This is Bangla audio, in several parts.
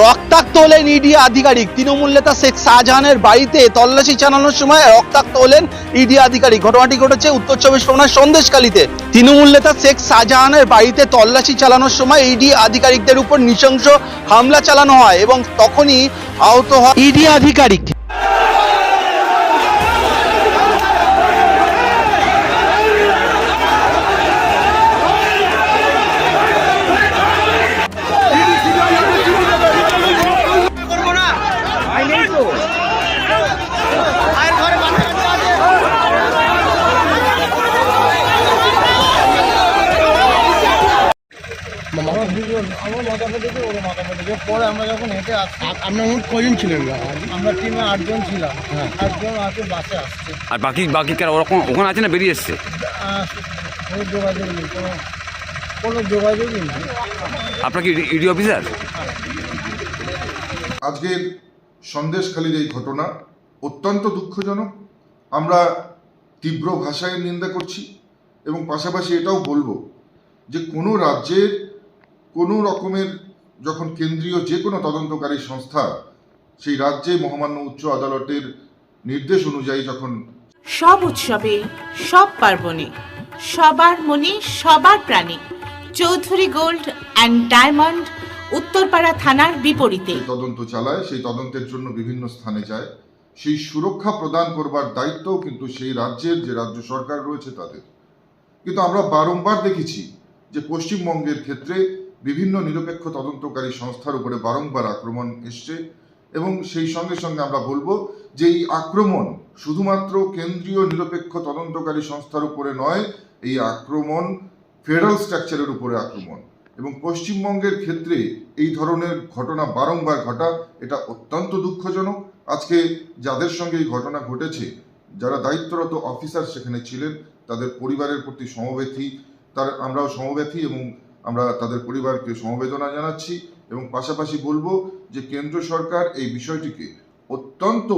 রক্তাক্ত হলেন ইডি আধিকারিক। তৃণমূল নেতা শেখ শাহজাহানের বাড়িতে তল্লাশি চালানোর সময় রক্তাক্ত হলেন ইডি আধিকারিক। ঘটনাটি ঘটেছে উত্তর চব্বিশ পরগনার সন্দেশকালীতে তৃণমূল নেতা শেখ শাহজাহানের বাড়িতে তল্লাশি চালানোর সময় ইডি আধিকারিকদের উপর নৃশংস হামলা চালানো হয় এবং তখনই আহত হয় ইডি আধিকারিক আমার মাথা ফেটেছে ওর মাথা ফেটেছে পরে আমরা যখন হেঁটে আসছি আপনার মোট কজন ছিলেন? আমরা টিমে আটজন ছিলাম। আটজন আছে বাসে আসছে। আর বাকি বাকি কারা ওরকম ওখানে আছে না বেরিয়ে এসছে? কোনো যোগাযোগ নেই কোনো কোনো যোগাযোগই নেই। আপনার কি ইডি অফিসার? আজকের সন্দেশখালীর এই ঘটনা অত্যন্ত দুঃখজনক। আমরা তীব্র ভাষায় নিন্দা করছি এবং পাশাপাশি এটাও বলব যে কোনো রাজ্যের কোনো রকমের যখন কেন্দ্রীয় যে কোনো তদন্তকারী সংস্থা সেই রাজ্যে মহামান্য উচ্চ আদালতের নির্দেশ অনুযায়ী যখন সব উৎসবে সব পার্বণে সবার মনে সবার প্রাণে Chowdhury gold and diamond Uttarpara থানার বিপরীতে। তদন্ত চালায় সেই তদন্তের জন্য বিভিন্ন স্থানে যায়। সেই সুরক্ষা প্রদান করবার দায়িত্বও কিন্তু সেই রাজ্যের যে রাজ্য সরকার রয়েছে তাদের। কিন্তু আমরা বারংবার দেখেছি যে পশ্চিমবঙ্গের ক্ষেত্রে বিভিন্ন নিরপেক্ষ তদন্তকারী সংস্থার উপরে বারংবার আক্রমণ এসছে এবং সেই সঙ্গে সঙ্গে আমরা বলব যে এই আক্রমণ শুধুমাত্র কেন্দ্রীয় নিরপেক্ষ তদন্তকারী সংস্থার উপরে নয়, এই আক্রমণ ফেডারেল স্ট্রাকচারের উপরে আক্রমণ। এবং পশ্চিমবঙ্গের ক্ষেত্রে এই ধরনের ঘটনা বারংবার ঘটা, এটা অত্যন্ত দুঃখজনক। আজকে যাদের সঙ্গে এই ঘটনা ঘটেছে, যারা দায়িত্বরত অফিসার সেখানে ছিলেন, তাদের পরিবারের প্রতি সমবেথী, তার আমরাও সমবেথী এবং আমরা তাদের পরিবারকে সমবেদনা জানাচ্ছি এবং পাশাপাশি বলব যে কেন্দ্র সরকার এই বিষয়টিকে অত্যন্ত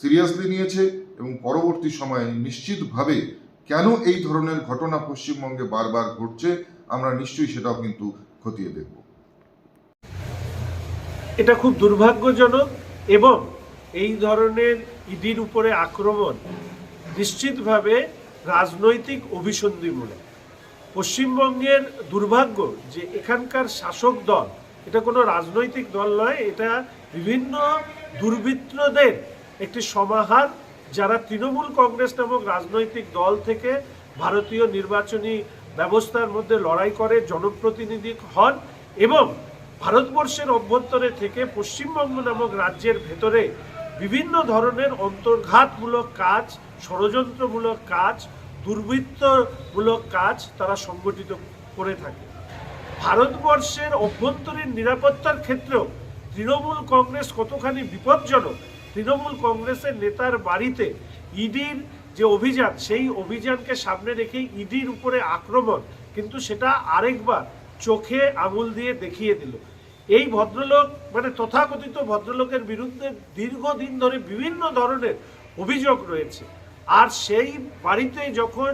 সিরিয়াসলি নিয়েছে এবং পরবর্তী সময়ে নিশ্চিতভাবে কেন এই ধরনের ঘটনা পশ্চিমবঙ্গে বারবার ঘটছে, আমরা নিশ্চয়ই সেটাও কিন্তু খতিয়ে দেখব। এটা খুব দুর্ভাগ্যজনক এবং এই ধরনের ইডির উপরে আক্রমণ নিশ্চিতভাবে রাজনৈতিক অভিসন্ধিমূলক। পশ্চিমবঙ্গের দুর্ভাগ্য যে এখানকার শাসক দল, এটা কোনো রাজনৈতিক দল নয়, এটা বিভিন্ন দুর্বৃত্তদের একটি সমাহার যারা তৃণমূল কংগ্রেস নামক রাজনৈতিক দল থেকে ভারতীয় নির্বাচনী ব্যবস্থার মধ্যে লড়াই করে, জনপ্রতিনিধি হন এবং ভারতবর্ষের অভ্যন্তরে থেকে পশ্চিমবঙ্গ নামক রাজ্যের ভেতরে বিভিন্ন ধরনের অন্তর্ঘাতমূলক কাজ, ষড়যন্ত্রমূলক কাজ দুর্বৃত্তমূলক কাজ তারা সংগঠিত করে থাকে। ভারতবর্ষের অভ্যন্তরীণ নিরাপত্তার ক্ষেত্রেও তৃণমূল কংগ্রেস কতখানি বিপজ্জনক, তৃণমূল কংগ্রেসের নেতার বাড়িতে ইডির যে অভিযান, সেই অভিযানকে সামনে রেখে ইডির উপরে আক্রমণ কিন্তু সেটা আরেকবার চোখে আঙুল দিয়ে দেখিয়ে দিল। এই ভদ্রলোক মানে তথাকথিত ভদ্রলোকের বিরুদ্ধে দীর্ঘদিন ধরে বিভিন্ন ধরনের অভিযোগ রয়েছে। আর সেই বাড়িতে যখন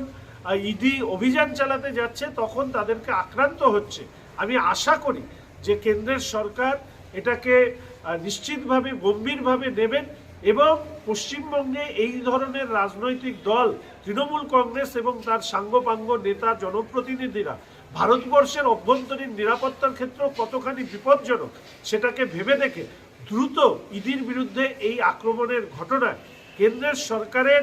ইডি অভিযান চালাতে যাচ্ছে, তখন তাদেরকে আক্রান্ত হচ্ছে। আমি আশা করি যে কেন্দ্রের সরকার এটাকে নিশ্চিতভাবে, গম্ভীরভাবে নেবেন এবং পশ্চিমবঙ্গে এই ধরনের রাজনৈতিক দল, তৃণমূল কংগ্রেস এবং তার সাঙ্গপাঙ্গ নেতা, জনপ্রতিনিধিরা, ভারতবর্ষের অভ্যন্তরীণ নিরাপত্তার ক্ষেত্রেও কতখানি বিপজ্জনক, সেটাকে ভেবে দেখে দ্রুত ইডির বিরুদ্ধে এই আক্রমণের ঘটনায় কেন্দ্রের সরকারের